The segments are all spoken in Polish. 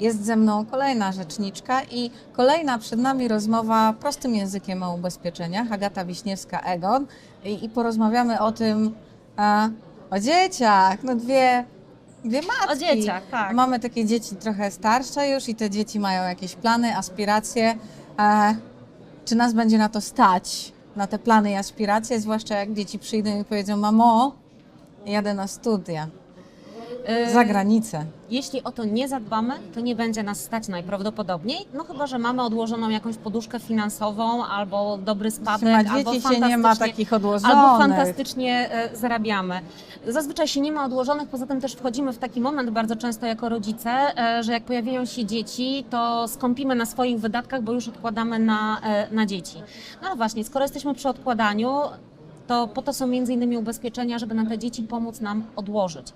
Jest ze mną kolejna rzeczniczka i kolejna przed nami rozmowa prostym językiem o ubezpieczeniach. Agata Wiśniewska-Egon i, i porozmawiamy o tym, a, o dzieciach. No dwie, dwie matki. O dzieciach, tak. Mamy takie dzieci trochę starsze już i te dzieci mają jakieś plany, aspiracje. E, czy nas będzie na to stać, na te plany i aspiracje, zwłaszcza jak dzieci przyjdą i powiedzą, mamo, jadę na studia, za granicę. Jeśli o to nie zadbamy, to nie będzie nas stać najprawdopodobniej, no chyba, że mamy odłożoną jakąś poduszkę finansową albo dobry spadek, Ma albo dzieci się nie ma takich odłożonych. Albo fantastycznie e, zarabiamy. Zazwyczaj się nie ma odłożonych, poza tym też wchodzimy w taki moment bardzo często jako rodzice, e, że jak pojawiają się dzieci, to skąpimy na swoich wydatkach, bo już odkładamy na, e, na dzieci. No właśnie, skoro jesteśmy przy odkładaniu, to po to są między innymi ubezpieczenia, żeby na te dzieci pomóc nam odłożyć.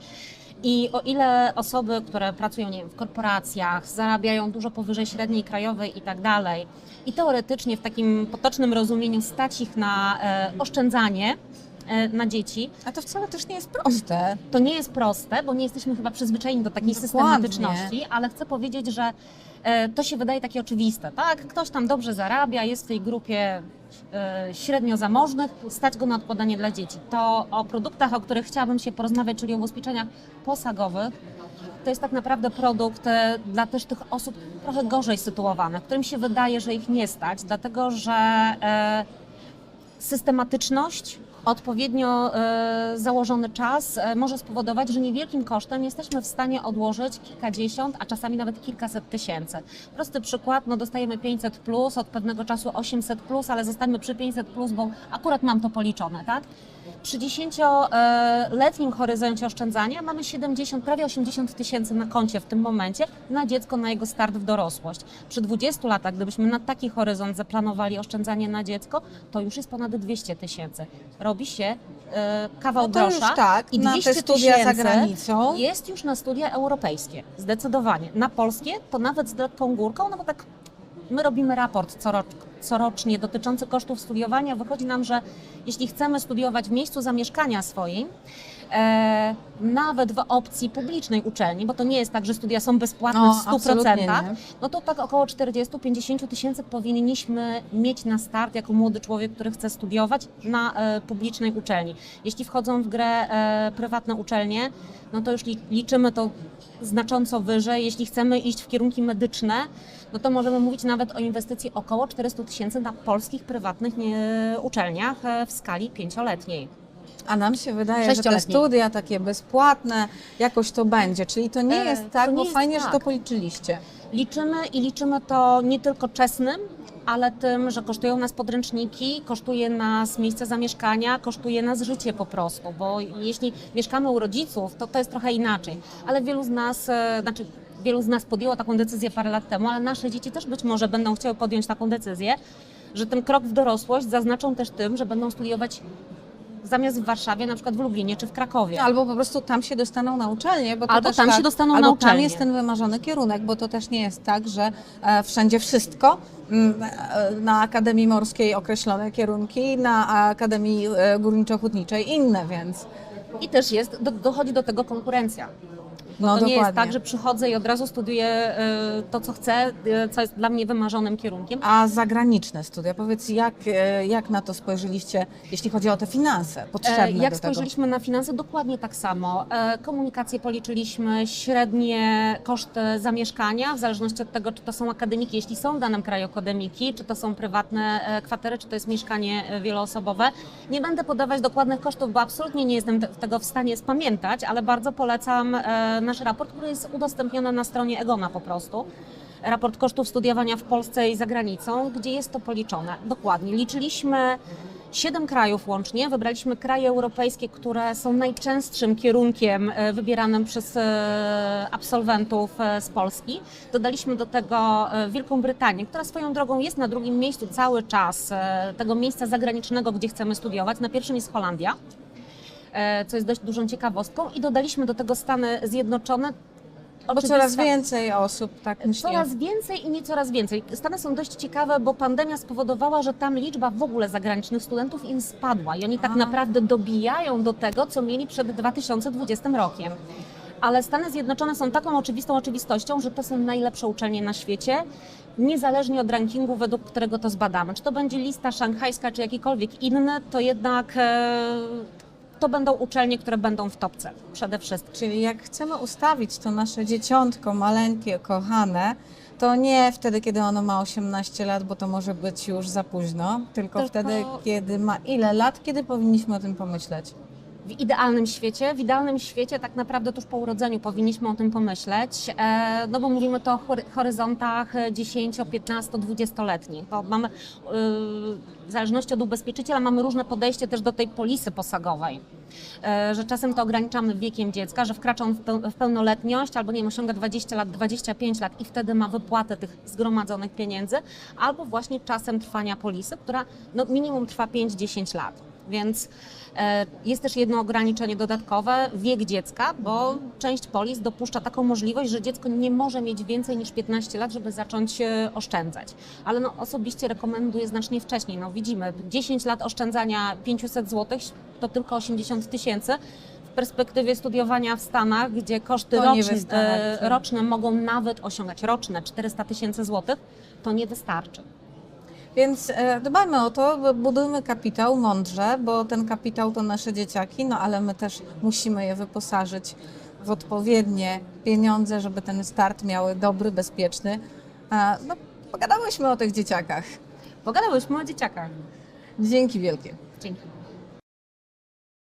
I o ile osoby, które pracują nie wiem, w korporacjach, zarabiają dużo powyżej średniej krajowej i tak dalej, i teoretycznie w takim potocznym rozumieniu stać ich na e, oszczędzanie e, na dzieci, A to wcale też nie jest proste. to nie jest proste, bo nie jesteśmy chyba przyzwyczajeni do takiej Dokładnie. systematyczności, ale chcę powiedzieć, że e, to się wydaje takie oczywiste, tak? Ktoś tam dobrze zarabia, jest w tej grupie średnio zamożnych, stać go na odkładanie dla dzieci. To o produktach, o których chciałabym się porozmawiać, czyli o ubezpieczeniach posagowych, to jest tak naprawdę produkt e, dla też tych osób trochę gorzej sytuowanych, którym się wydaje, że ich nie stać, dlatego że e, systematyczność, odpowiednio e, założony czas e, może spowodować, że niewielkim kosztem jesteśmy w stanie odłożyć kilkadziesiąt, a czasami nawet kilkaset tysięcy. Prosty przykład, no dostajemy 500 plus, od pewnego czasu 800 plus, ale zostańmy przy 500 plus, bo akurat mam to policzone, tak? Przy 10-letnim horyzoncie oszczędzania mamy 70, prawie 80 tysięcy na koncie w tym momencie na dziecko, na jego start w dorosłość. Przy 20 latach, gdybyśmy na taki horyzont zaplanowali oszczędzanie na dziecko, to już jest ponad 200 tysięcy. Się e, kawał No to już grosza tak, i na te 200 studia za granicą. jest już na studia europejskie, zdecydowanie. Na polskie to nawet z lekką górką, no bo tak my robimy raport coroc- corocznie dotyczący kosztów studiowania. Wychodzi nam, że jeśli chcemy studiować w miejscu zamieszkania swoim, e, nawet w opcji publicznej uczelni, bo to nie jest tak, że studia są bezpłatne No, w 100%, absolutnie nie. no to tak około 40-50 tysięcy powinniśmy mieć na start jako młody człowiek, który chce studiować na e, publicznej uczelni. Jeśli wchodzą w grę e, prywatne uczelnie, no to już li, liczymy to znacząco wyżej. Jeśli chcemy iść w kierunki medyczne, no to możemy mówić nawet o inwestycji około 400 tysięcy na polskich prywatnych nie, uczelniach e, w skali pięcioletniej. A nam się wydaje, że te studia takie bezpłatne, jakoś to będzie. Czyli to nie E, jest tak, nie bo jest fajnie, że tak. to policzyliście. Liczymy i liczymy to nie tylko czesnym, ale tym, że kosztują nas podręczniki, kosztuje nas miejsce zamieszkania, kosztuje nas życie po prostu, bo jeśli mieszkamy u rodziców, to to jest trochę inaczej, ale wielu z nas, e, znaczy wielu z nas podjęło taką decyzję parę lat temu, ale nasze dzieci też być może będą chciały podjąć taką decyzję, że ten krok w dorosłość zaznaczą też tym, że będą studiować zamiast w Warszawie, na przykład w Lublinie czy w Krakowie. Albo po prostu tam się dostaną na uczelnię, bo Albo tam tak, się dostaną albo na tam uczelnię. jest ten wymarzony kierunek, bo to też nie jest tak, że e, wszędzie wszystko. Mm, e, Na Akademii Morskiej określone kierunki, na Akademii e, Górniczo-Hutniczej inne, więc I też jest, do, dochodzi do tego konkurencja. No to nie jest dokładnie. tak, że przychodzę i od razu studiuję y, to, co chcę, y, co jest dla mnie wymarzonym kierunkiem. A zagraniczne studia, powiedz, jak, e, jak na to spojrzeliście, jeśli chodzi o te finanse potrzebne E, Jak spojrzeliśmy na finanse, dokładnie tak samo. E, Komunikację policzyliśmy, średnie koszty zamieszkania, w zależności od tego, czy to są akademiki, jeśli są w danym kraju akademiki, czy to są prywatne e, kwatery, czy to jest mieszkanie wieloosobowe. Nie będę podawać dokładnych kosztów, bo absolutnie nie jestem te- tego w stanie spamiętać, ale bardzo polecam nasz raport, który jest udostępniony na stronie Egona po prostu. Raport kosztów studiowania w Polsce i za granicą, gdzie jest to policzone. Dokładnie. Liczyliśmy Siedem krajów łącznie. Wybraliśmy kraje europejskie, które są najczęstszym kierunkiem e, wybieranym przez e, absolwentów e, z Polski. Dodaliśmy do tego Wielką Brytanię, która swoją drogą jest na drugim miejscu cały czas tego miejsca zagranicznego, gdzie chcemy studiować. Na pierwszym jest Holandia, co jest dość dużą ciekawostką. I dodaliśmy do tego Stany Zjednoczone, Bo coraz więcej osób tak myśli. Coraz więcej i nie coraz więcej. Stany są dość ciekawe, bo pandemia spowodowała, że tam liczba w ogóle zagranicznych studentów im spadła i oni tak A. naprawdę dobijają do tego, co mieli przed 2020 rokiem. Ale Stany Zjednoczone są taką oczywistą oczywistością, że to są najlepsze uczelnie na świecie, niezależnie od rankingu, według którego to zbadamy. Czy to będzie lista szanghajska, czy jakikolwiek inny, to jednak e, to będą uczelnie, które będą w topce przede wszystkim. Czyli jak chcemy ustawić to nasze dzieciątko maleńkie, kochane, to nie wtedy, kiedy ono ma 18 lat, bo to może być już za późno, tylko, Tylko- wtedy, kiedy ma ile lat, kiedy powinniśmy o tym pomyśleć. W idealnym świecie, w idealnym świecie tak naprawdę tuż po urodzeniu powinniśmy o tym pomyśleć, e, no bo mówimy to o hory- horyzontach e, 10, 15, 20-letnich, bo mamy, e, w zależności od ubezpieczyciela, mamy różne podejście też do tej polisy posagowej, e, że czasem to ograniczamy wiekiem dziecka, że wkracza on w pełnoletność albo nie wiem, osiąga 20 lat, 25 lat i wtedy ma wypłatę tych zgromadzonych pieniędzy, albo właśnie czasem trwania polisy, która no, minimum trwa 5-10 lat. Więc e, jest też jedno ograniczenie dodatkowe, wiek dziecka, bo część polis dopuszcza taką możliwość, że dziecko nie może mieć więcej niż 15 lat, żeby zacząć e, oszczędzać. Ale no, osobiście rekomenduję znacznie wcześniej. No, widzimy 10 lat oszczędzania 500 zł to tylko 80 tysięcy. W perspektywie studiowania w Stanach, gdzie koszty roczne, e, roczne mogą nawet osiągać roczne 400 tysięcy złotych, to nie wystarczy. Więc e, dbajmy o to, budujmy kapitał mądrze, bo ten kapitał to nasze dzieciaki, no ale my też musimy je wyposażyć w odpowiednie pieniądze, żeby ten start miały dobry, bezpieczny. No, pogadałyśmy o tych dzieciakach. Pogadałyśmy o dzieciakach. Dzięki wielkie. Dzięki.